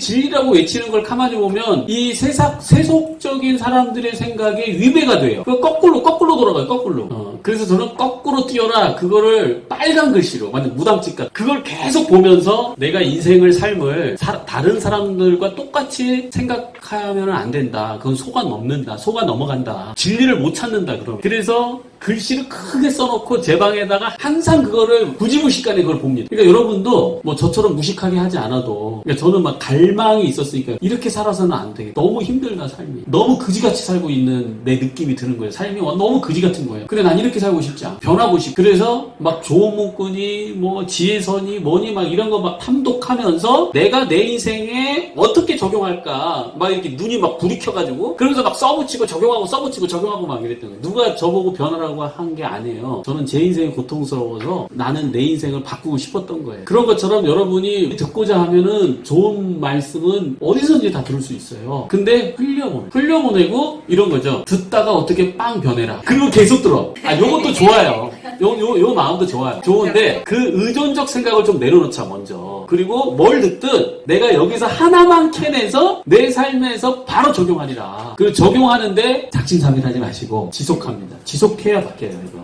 진리라고 외치는 걸 가만히 보면 이 세상 세속적인 사람들의 생각에 위배가 돼요. 그 거꾸로 거꾸로 돌아가요. 거꾸로. 어, 그래서 저는 거꾸로 뛰어라 그거를 빨간 글씨로 완전 무당집 같. 그걸 계속 보면서 내가 인생을 삶을 사- 다른 사람들과 똑같이 생각하면 안 된다. 그건 속아 넘는다. 속아 넘어간다. 진리를 못 찾는다. 그럼. 그래서 글씨를 크게 써놓고 제 방에다가 항상 그거를 무지무식간에 그걸 봅니다. 그러니까 여러분도 뭐 저처럼 무식하게 하지 않아도 그러니까 저는 막 갈망이 있었으니까 이렇게 살아서는 안 돼. 너무 힘들다 삶이. 너무 그지같이 살고 있는 내 느낌이 드는 거예요. 삶이 너무 그지 같은 거예요. 그래 난 이렇게 살고 싶지 않아. 변하고 싶. 그래서 막 좋은 문구니 뭐 지혜선이 뭐니 막 이런 거 막 탐독하면서 내가 내 인생에 어떻게 적용할까 막 이렇게 눈이 막 불이 켜가지고 그러면서 막 써붙이고 적용하고 써붙이고 적용하고 막 이랬던 거예요. 누가 저보고 변하라고 한 게 아니에요. 저는 제 인생이 고통스러워서 나는 내 인생을 바꾸고 싶었던 거예요. 그런 것처럼 여러분이 듣고자 하면은 좋은 말씀은 어디서든지 다 들을 수 있어요. 근데 흘려보내. 흘려보내고 이런 거죠. 듣다가 어떻게 빵 변해라. 그리고 계속 들어. 아, 요것도 좋아요. 요, 요, 요 마음도 좋아요. 좋은데 그 의존적 생각을 좀 내려놓자, 먼저. 그리고 뭘 듣든 내가 여기서 하나만 캐내서 내 삶에서 바로 적용하리라. 그리고 적용하는데 작심삼일하지 마시고 지속합니다. 지속해야 바뀌어요, 이거.